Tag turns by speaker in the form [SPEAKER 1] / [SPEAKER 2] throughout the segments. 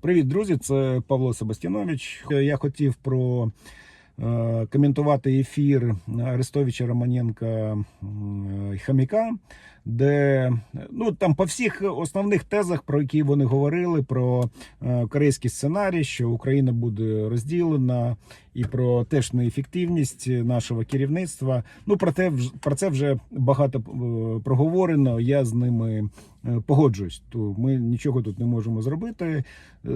[SPEAKER 1] Привіт, друзі! Це Павло Себастьянович. Я хотів про е, коментувати ефір Арестовича Романенка і Хаміка, де ну там по всіх основних тезах, про які вони говорили, про е, корейський сценарій, що Україна буде розділена, і про теж неефективність нашого керівництва. Ну про те про це вже багато е, проговорено. Я з ними погоджуюсь. То ми нічого тут не можемо зробити.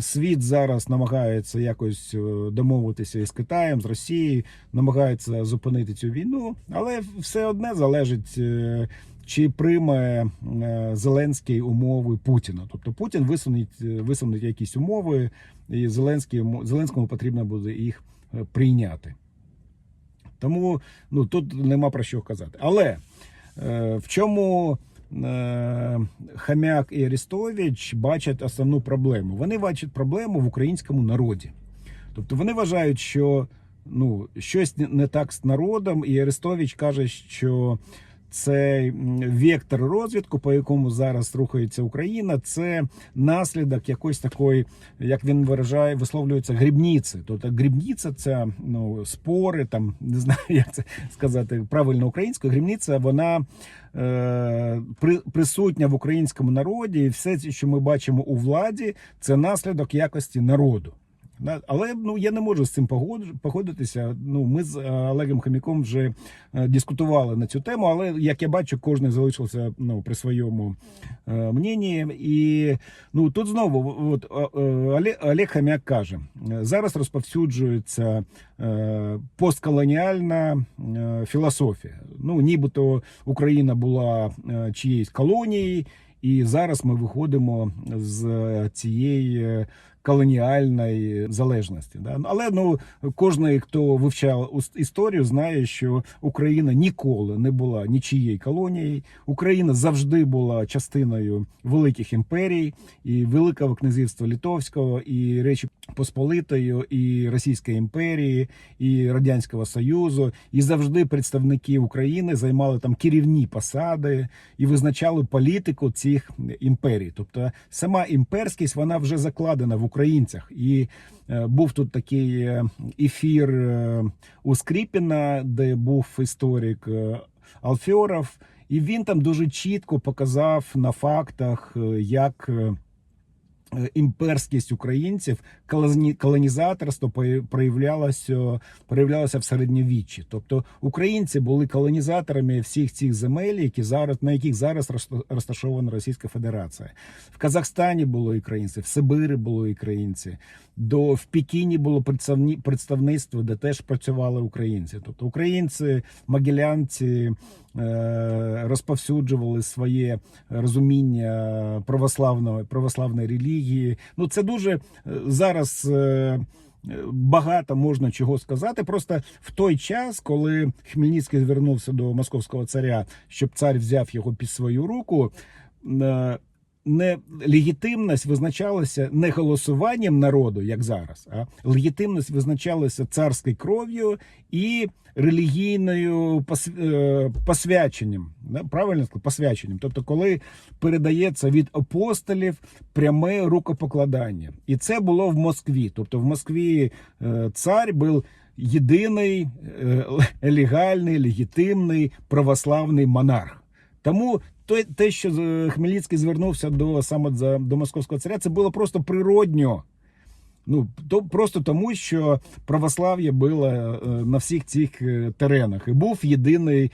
[SPEAKER 1] Світ зараз намагається якось е, домовитися із Китаєм, з Росією, намагається зупинити цю війну, але все одне залежить. е, Чи прийме е, Зеленський умови Путіна? Тобто Путін висунуть, е, висунуть якісь умови, і Зеленський, Зеленському потрібно буде їх е, прийняти. Тому ну, тут нема про що казати. Але е, в чому е, Хам'як і Арестович бачать основну проблему? Вони бачать проблему в українському народі. Тобто вони вважають, що ну, щось не так з народом, і Арестович каже, що цей вектор розвитку, по якому зараз рухається Україна, це наслідок якоїсь такої, як він виражає, висловлюється грібниці. Тобто грібниця це ну, спори, там не знаю, як це сказати правильно українською. Грібниця вона е, при, присутня в українському народі, і все, що ми бачимо у владі, це наслідок якості народу. Але ну я не можу з цим погодитися. Ну ми з е, Олегом Хаміком вже е, дискутували на цю тему. Але як я бачу, кожен залишився ну при своєму е, мненні. І ну тут знову от Олег, Хам'як каже: зараз розповсюджується постколоніальна філософія. Ну нібито Україна була чиєюсь колонією, і зараз ми виходимо з цієї. Колоніальної залежності. Да? Але ну кожен, хто вивчав історію, знає, що Україна ніколи не була нічією колонією. Україна завжди була частиною великих імперій, і Великого князівства Литовського, і Речі Посполитої, і Російської імперії, і Радянського Союзу. І завжди представники України займали там керівні посади і визначали політику цих імперій. Тобто сама імперськість вона вже закладена в українцях. І е, був тут такий е, ефір е, у Скріпіна, де був історик Алфьоров, і він там дуже чітко показав на фактах, як. Е, Імперськість українців, колоні- колонізаторство проявлялося, проявлялося в середньовіччі. Тобто українці були колонізаторами всіх цих земель, які зараз на яких зараз розташована Російська Федерація. В Казахстані були українці, в Сибирі були українці. До в Пекіні було представництво, де теж працювали українці. Тобто українці, могилянці е, розповсюджували своє розуміння православної православної релігії. Ну це дуже е, зараз. е, Багато можна чого сказати. Просто в той час, коли Хмельницький звернувся до московського царя, щоб цар взяв його під свою руку, е, легітимність визначалася не голосуванням народу, як зараз, а легітимність визначалася царською кров'ю і релігійною е, посвяченням. Правильно посвяченням. Тобто, коли передається від апостолів пряме рукопокладання, і це було в Москві. Тобто, в Москві е, цар був єдиний е, легальний, легітимний православний монарх. Тому те, те, що е, Хмельницький звернувся до саме за- до московського царя, це було просто природньо. Ну то просто тому, що православ'я було е, на всіх цих е, теренах, і був єдиний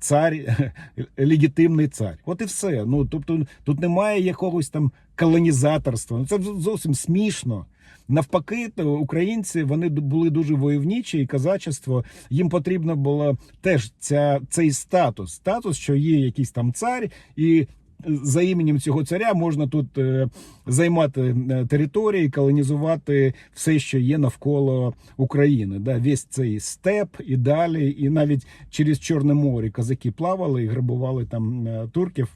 [SPEAKER 1] цар, легітимний цар. От і все. Ну тобто, тут немає якогось там колонізаторства. Ну це зовсім смішно. Навпаки, то українці вони були дуже войовничі, і казачество їм потрібно було теж ця цей статус, статус, що є якийсь там цар, і за іменем цього царя можна тут е, займати е, території, колонізувати все, що є навколо України. Да, весь цей степ і далі, і навіть через Чорне море казаки плавали і грабували там е, турків.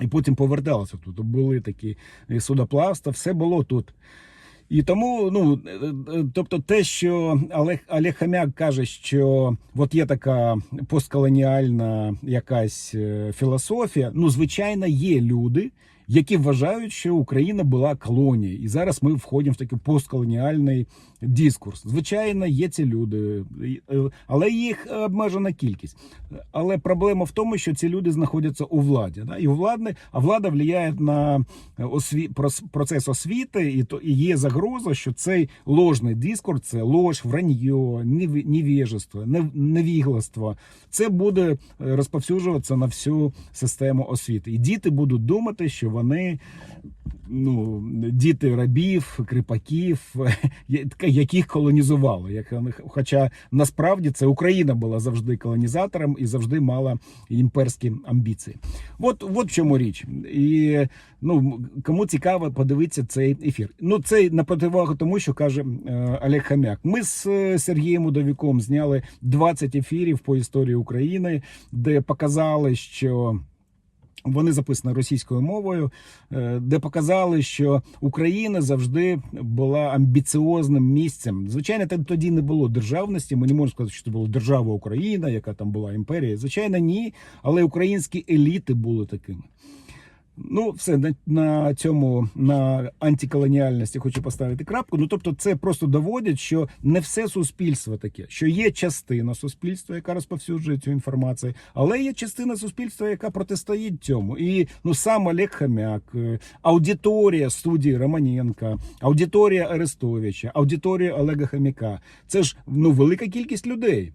[SPEAKER 1] І потім поверталися тут. Були такі е, судоплавства, все було тут. І тому, ну е, е, тобто, те, що Олег Олег Хам'як каже, що от є така постколоніальна якась е, філософія. Ну, звичайно, є люди, які вважають, що Україна була колонією, і зараз ми входимо в такий постколоніальний дискурс. Звичайно, є ці люди, е, але їх обмежена кількість. Але проблема в тому, що ці люди знаходяться у владі. Да? І у влади, а влада впливає на осві... процес освіти, і то і є загроза, що цей ложний дискурс, це лож, враньо, нев- невіжество, нев- невігластво, це буде е, розповсюджуватися на всю систему освіти. І діти будуть думати, що вони ну, діти рабів, кріпаків, яких колонізували. Хоча насправді це Україна була завжди колонізатором і завжди мала імперські амбіції. От, от в чому річ. І ну, кому цікаво, подивитися цей ефір. Ну, це на противагу тому, що каже е, Олег Хам'як. Ми з е, Сергієм Удовіком зняли 20 ефірів по історії України, де показали, що. Вони записані російською мовою, е, де показали, що Україна завжди була амбіціозним місцем. Звичайно, там тоді не було державності. Ми не можемо сказати, що це була держава Україна, яка там була імперія. Звичайно, ні. Але українські еліти були такими. Ну, все на, на цьому на антиколоніальності хочу поставити крапку. Ну тобто, це просто доводить, що не все суспільство таке, що є частина суспільства, яка розповсюджує цю інформацію, але є частина суспільства, яка протистоїть цьому. І ну сам Олег Хам'як, е, аудиторія студії Романенка, аудиторія Арестовича, аудиторія Олега Хам'яка. Це ж ну велика кількість людей.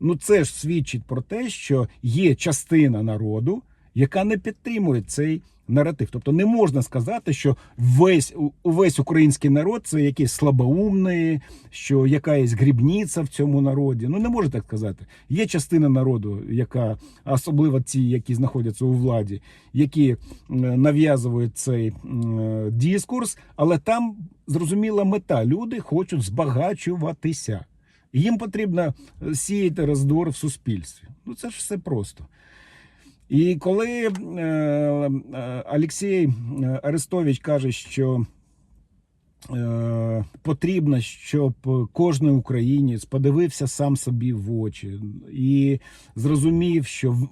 [SPEAKER 1] Ну це ж свідчить про те, що є частина народу, яка не підтримує цей наратив. Тобто не можна сказати, що весь увесь український народ це якийсь слабоумний, що якась грібниця в цьому народі. Ну не можна так сказати. Є частина народу, яка особливо ті, які знаходяться у владі, які е, нав'язують цей е, дискурс, але там зрозуміла мета. Люди хочуть збагачуватися. Їм потрібно е, сіяти роздор в суспільстві. Ну це ж все просто. І коли е, Олексій е, Арестович каже, що е, потрібно, щоб кожен українець подивився сам собі в очі і зрозумів, що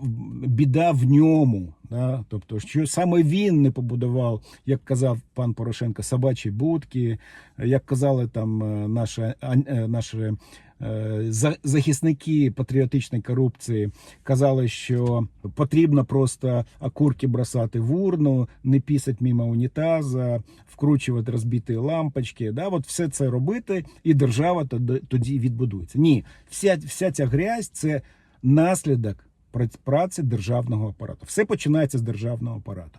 [SPEAKER 1] біда в ньому. Да? Тобто, що саме він не побудував, як казав пан Порошенко, собачі будки, як казали там наші, наші захисники патріотичної корупції казали, що потрібно просто окурки бросати в урну, не пісати мимо унітаза, вкручувати розбиті лампочки. Да? От все це робити, і держава тоді- відбудується. Ні, вся, вся ця грязь це наслідок прац- праці державного апарату. Все починається з державного апарату.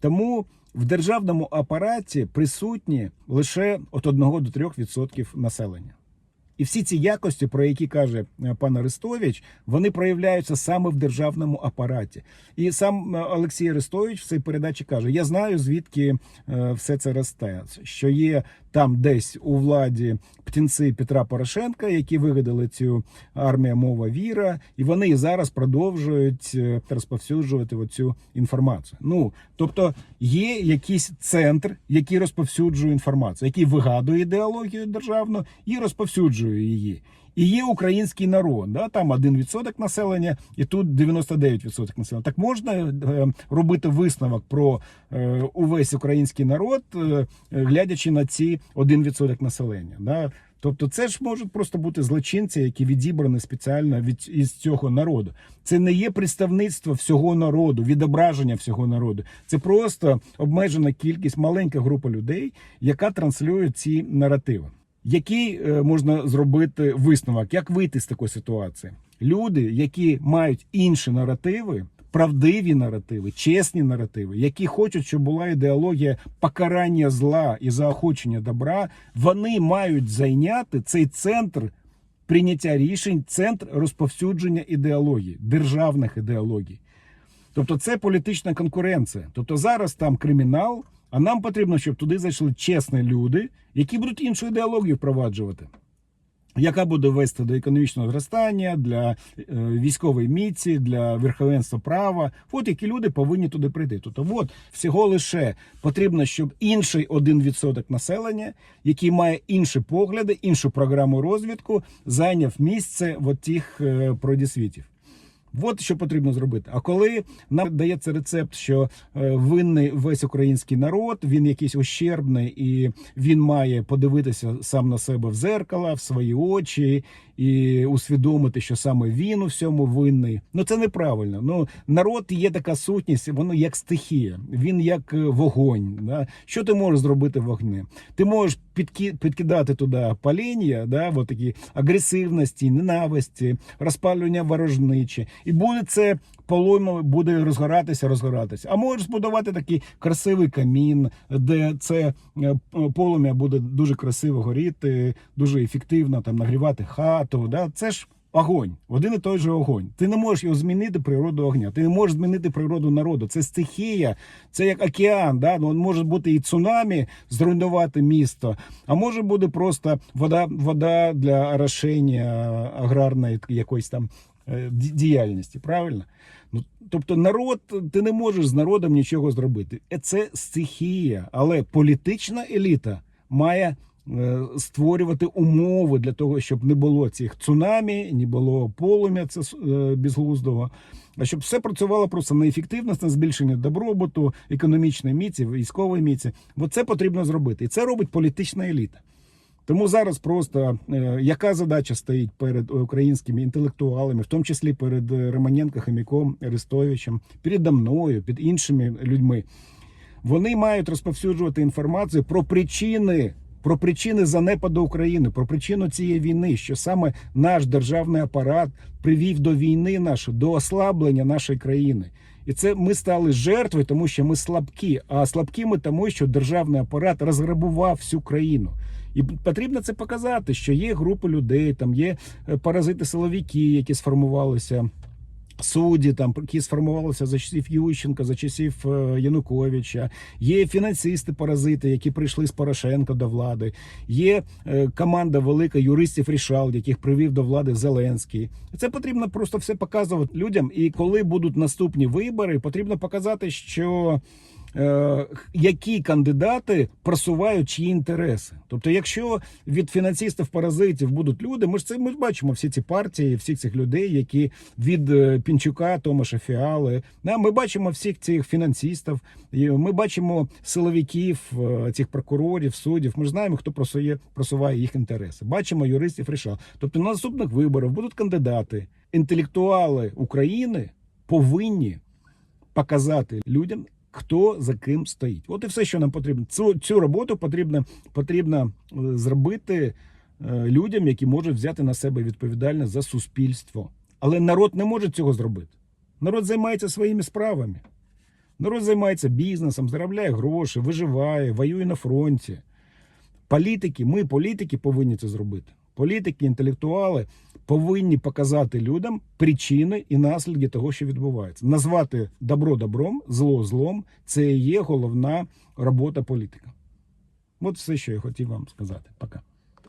[SPEAKER 1] Тому в державному апараті присутні лише від 1 до 3% населення. І всі ці якості, про які каже е, пан Арестович, вони проявляються саме в державному апараті. І сам е, Олексій Арестович в цій передачі каже: Я знаю, звідки е, все це росте. Що є там десь у владі птінці Петра Порошенка, які вигадали цю армія мова віра, і вони зараз продовжують розповсюджувати оцю інформацію. Ну тобто є якийсь центр, який розповсюджує інформацію, який вигадує ідеологію державну і розповсюджує її. І є український народ, да, там 1% населення, і тут 99% населення. Так можна е, робити висновок про е, увесь український народ, е, глядячи на ці 1% населення. Да? Тобто, це ж можуть просто бути злочинці, які відібрані спеціально від із цього народу. Це не є представництво всього народу, відображення всього народу. Це просто обмежена кількість, маленька група людей, яка транслює ці наративи. Який е, можна зробити висновок, як вийти з такої ситуації? Люди, які мають інші наративи, правдиві наративи, чесні наративи, які хочуть, щоб була ідеологія покарання зла і заохочення добра, вони мають зайняти цей центр прийняття рішень, центр розповсюдження ідеології, державних ідеологій. Тобто це політична конкуренція. Тобто зараз там кримінал, а нам потрібно, щоб туди зайшли чесні люди, які будуть іншу ідеологію впроваджувати. Яка буде вести до економічного зростання, для е, військової міці, для верховенства права. От які люди повинні туди прийти. Тобто, от всього лише потрібно, щоб інший 1% населення, який має інші погляди, іншу програму розвитку, зайняв місце в тих е, продісвітів. От що потрібно зробити. А коли нам дається рецепт, що е, винний весь український народ, він якийсь ущербний, і він має подивитися сам на себе в зеркало, в свої очі і усвідомити, що саме він у всьому винний. Ну це неправильно. Ну народ є така сутність, воно як стихія, він як е, вогонь. Да? Що ти можеш зробити вогнем? Ти можеш підки, підкидати туди паління, да, от такі агресивності, ненависті, розпалювання ворожничі. І буде це полум'я буде розгоратися, розгоратися. А можеш збудувати такий красивий камін, де це е, полум'я буде дуже красиво горіти, дуже ефективно там нагрівати хату. Да? Це ж огонь, один і той же огонь. Ти не можеш його змінити природу огня. Ти не можеш змінити природу народу. Це стихія, це як океан. Да? Ну, може бути і цунамі зруйнувати місто, а може бути просто вода, вода для орошення аграрної якоїсь там е, діяльності. Правильно? Ну, тобто, народ, ти не можеш з народом нічого зробити. Е, Це стихія, але політична еліта має е, створювати умови для того, щоб не було цих цунамі, не було полум'я це е, безглуздого. А щоб все працювало просто на ефективність, на збільшення добробуту, економічної міці, військової міці. Бо це потрібно зробити. І це робить політична еліта. Тому зараз просто е, яка задача стоїть перед українськими інтелектуалами, в тому числі перед Романенко, Хомяком, Арестовичем, передо мною, під іншими людьми. Вони мають розповсюджувати інформацію про причини, про причини занепаду України, про причину цієї війни, що саме наш державний апарат привів до війни нашої, до ослаблення нашої країни. І це ми стали жертвою, тому що ми слабкі. А слабкі ми тому, що державний апарат розграбував всю країну. І потрібно це показати, що є групи людей, там є е, паразити-силовики, які сформувалися. Судді там які сформувалися за часів Ющенка, за часів е, Януковича. Є фінансисти-паразити, які прийшли з Порошенка до влади. Є е, команда велика юристів рішал, яких привів до влади Зеленський. Це потрібно просто все показувати людям. І коли будуть наступні вибори, потрібно показати, що які кандидати просувають чиї інтереси. Тобто, якщо від фінансистів паразитів будуть люди, ми ж це ми бачимо всі ці партії, всіх цих людей, які від е, Пінчука, Томаша Фіали. Ми бачимо всіх цих фінансистів, ми бачимо силовиків, е, цих прокурорів, суддів. Ми ж знаємо, хто просує, просуває їх інтереси. Бачимо юристів рішал. Тобто на наступних виборах будуть кандидати, інтелектуали України повинні показати людям, хто за ким стоїть. От і все, що нам потрібно. Цю, цю роботу потрібно, потрібно е, зробити е, людям, які можуть взяти на себе відповідальність за суспільство. Але народ не може цього зробити. Народ займається своїми справами. Народ займається бізнесом, заробляє гроші, виживає, воює на фронті. Політики, ми, політики, повинні це зробити. Політики, інтелектуали повинні показати людям причини і наслідки того, що відбувається. Назвати добро добром, зло злом це є головна робота політика. От все, що я хотів вам сказати. Пока.